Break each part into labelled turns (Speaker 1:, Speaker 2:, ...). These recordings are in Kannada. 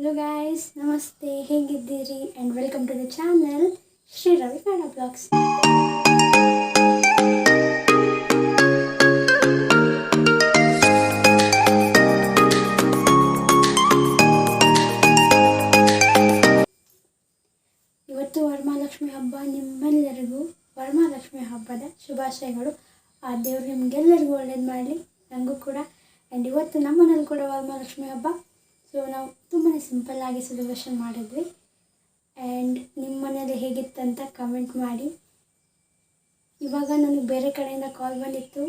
Speaker 1: ಹಲೋ ಗಾಯ್ಸ್ ನಮಸ್ತೆ, ಹೇಗಿದ್ದೀರಿ? And welcome to the channel Shri Ravi Kannada blogs ಇವತ್ತು ವರಮಹಾಲಕ್ಷ್ಮಿ ಹಬ್ಬ, ನಿಮ್ಮೆಲ್ಲರಿಗೂ ವರಮಹಾಲಕ್ಷ್ಮಿ ಹಬ್ಬದ ಶುಭಾಶಯಗಳು. ಆ ದೇವರು ನಿಮಗೆಲ್ಲರಿಗೂ ಒಳ್ಳೇದು ಮಾಡಲಿ ನನಗೂ ಕೂಡ. ಆ್ಯಂಡ್ ಇವತ್ತು ನಮ್ಮ ಮನೇಲಿ ಕೂಡ ವರಮಹಾಲಕ್ಷ್ಮಿ ಹಬ್ಬ. ಸೊ ನಾವು ತುಂಬಾ ಸಿಂಪಲ್ಲಾಗಿ ಸೆಲೆಬ್ರೇಷನ್ ಮಾಡಿದ್ವಿ. ಆ್ಯಂಡ್ ನಿಮ್ಮ ಮನೇಲಿ ಹೇಗಿತ್ತಂತ ಕಮೆಂಟ್ ಮಾಡಿ. ಇವಾಗ ನನಗೆ ಬೇರೆ ಕಡೆಯಿಂದ ಕಾಲ್ ಬಂದಿತ್ತು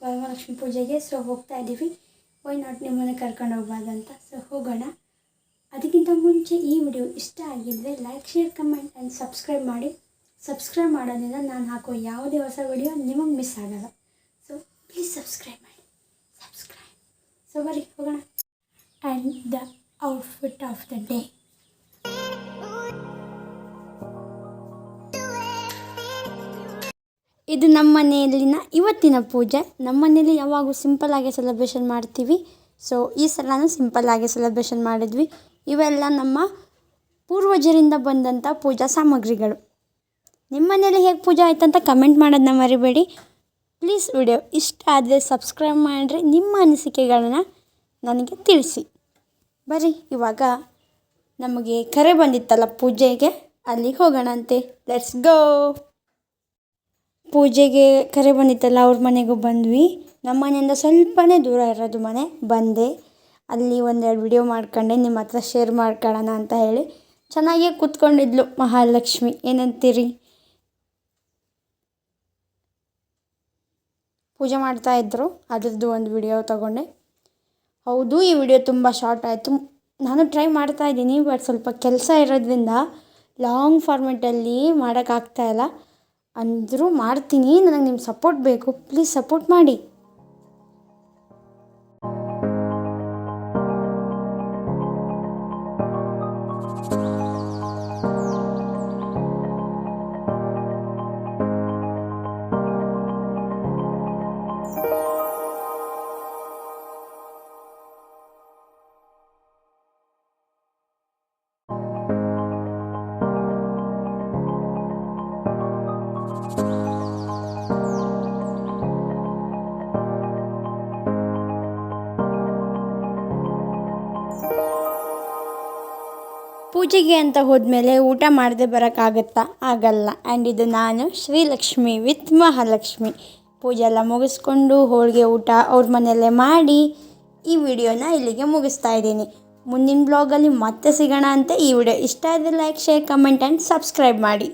Speaker 1: ವರಮಹಾಲಕ್ಷ್ಮಿ ಪೂಜೆಗೆ. ಸೊ ಹೋಗ್ತಾ ಇದ್ದೀವಿ. ವೈ ನಾಟ್ ನಿಮ್ಮನೆ ಕರ್ಕೊಂಡು ಹೋಗ್ಬಾರ್ದಂತ ಸೊ ಹೋಗೋಣ. ಅದಕ್ಕಿಂತ ಮುಂಚೆ ಈ ವಿಡಿಯೋ ಇಷ್ಟ ಆಗಿದ್ದರೆ like share comment and subscribe ಮಾಡಿ. ಸಬ್ಸ್ಕ್ರೈಬ್ ಮಾಡೋದ್ರಿಂದ ನಾನು ಹಾಕೋ ಯಾವುದೇ ಹೊಸ ವಿಡಿಯೋ ನಿಮಗೆ ಮಿಸ್ ಆಗಲ್ಲ. ಸೊ ಪ್ಲೀಸ್ ಸಬ್ಸ್ಕ್ರೈಬ್ ಮಾಡಿ. ಸಬ್ಸ್ಕ್ರೈಬ್ ಸೊ ಬರೀ ಹೋಗೋಣ. And the outfit of the day. ಇದು ನಮ್ಮ ಮನೆಯಲ್ಲಿನ ಇವತ್ತಿನ ಪೂಜೆ. ನಮ್ಮ ಮನೇಲಿ ಯಾವಾಗೂ ಸಿಂಪಲ್ಲಾಗಿ ಸೆಲೆಬ್ರೇಷನ್ ಮಾಡ್ತೀವಿ. ಸೊ ಈ ಸಲನೂ ಸಿಂಪಲ್ಲಾಗಿ ಸೆಲೆಬ್ರೇಷನ್ ಮಾಡಿದ್ವಿ. ಇವೆಲ್ಲ ನಮ್ಮ ಪೂರ್ವಜರಿಂದ ಬಂದಂಥ ಪೂಜಾ ಸಾಮಗ್ರಿಗಳು. ನಿಮ್ಮ ಮನೇಲಿ ಹೇಗೆ ಪೂಜೆ ಆಯ್ತಂತ ಕಮೆಂಟ್ ಮಾಡೋದನ್ನ ಮರಿಬೇಡಿ. ಪ್ಲೀಸ್ ವಿಡಿಯೋ ಇಷ್ಟ ಆದರೆ ಸಬ್ಸ್ಕ್ರೈಬ್ ಮಾಡಿರಿ. ನಿಮ್ಮ ಅನಿಸಿಕೆಗಳನ್ನ ನನಗೆ ತಿಳಿಸಿ. ಬರೀ ಇವಾಗ ನಮಗೆ ಕರೆ ಬಂದಿತ್ತಲ್ಲ ಪೂಜೆಗೆ, ಅಲ್ಲಿಗೆ ಹೋಗೋಣಂತೆ. ಲೆಟ್ಸ್ ಗೋ ಪೂಜೆಗೆ ಕರೆ ಬಂದಿತ್ತಲ್ಲ, ಅವ್ರ ಮನೆಗೂ ಬಂದ್ವಿ. ನಮ್ಮ ಮನೆಯಿಂದ ಸ್ವಲ್ಪನೇ ದೂರ ಇರೋದು ಮನೆ, ಬಂದೆ. ಅಲ್ಲಿ ಒಂದೆರಡು ವಿಡಿಯೋ ಮಾಡ್ಕೊಂಡೆ, ನಿಮ್ಮ ಹತ್ರ ಶೇರ್ ಮಾಡ್ಕೊಳ್ಳೋಣ ಅಂತ ಹೇಳಿ. ಚೆನ್ನಾಗೇ ಕೂತ್ಕೊಂಡಿದ್ಲು ಮಹಾಲಕ್ಷ್ಮಿ, ಏನಂತೀರಿ? ಪೂಜೆ ಮಾಡ್ತಾ ಅದರದ್ದು ಅದ್ರದ್ದು ಒಂದು ವಿಡಿಯೋ ತಗೊಂಡೆ. ಹೌದು, ಈ ವಿಡಿಯೋ ತುಂಬ ಶಾರ್ಟ್ ಆಯಿತು. ನಾನು ಟ್ರೈ ಮಾಡ್ತಾ ಇದ್ದೀನಿ ಬಟ್ ಸ್ವಲ್ಪ ಕೆಲಸ ಇರೋದ್ರಿಂದ ಲಾಂಗ್ ಫಾರ್ಮೆಟಲ್ಲಿ ಮಾಡೋಕ್ಕಾಗ್ತಾ ಇಲ್ಲ. ಅಂದರೂ ಮಾಡ್ತೀನಿ. ನನಗೆ ನಿಮ್ಮ ಸಪೋರ್ಟ್ ಬೇಕು. ಪ್ಲೀಸ್ ಸಪೋರ್ಟ್ ಮಾಡಿ. ಪೂಜೆಗೆ ಅಂತ ಹೋದ್ಮೇಲೆ ಊಟ ಮಾಡದೆ ಬರೋಕ್ಕಾಗತ್ತಾ? ಆಗಲ್ಲ. ಆ್ಯಂಡ್ ಇದು ನಾನು, ಶ್ರೀಲಕ್ಷ್ಮಿ ವಿತ್ ಮಹಾಲಕ್ಷ್ಮಿ. ಪೂಜೆ ಎಲ್ಲ ಮುಗಿಸ್ಕೊಂಡು ಹೋಳಿಗೆ ಊಟ ಅವ್ರ ಮನೆಯಲ್ಲೇ ಮಾಡಿ ಈ ವಿಡಿಯೋನ ಇಲ್ಲಿಗೆ ಮುಗಿಸ್ತಾ ಇದ್ದೀನಿ. ಮುಂದಿನ ಬ್ಲಾಗಲ್ಲಿ ಮತ್ತೆ ಸಿಗೋಣ ಅಂತ ಈ ವಿಡಿಯೋ. ಇಷ್ಟ ಆದರೆ like share comment and subscribe ಮಾಡಿ.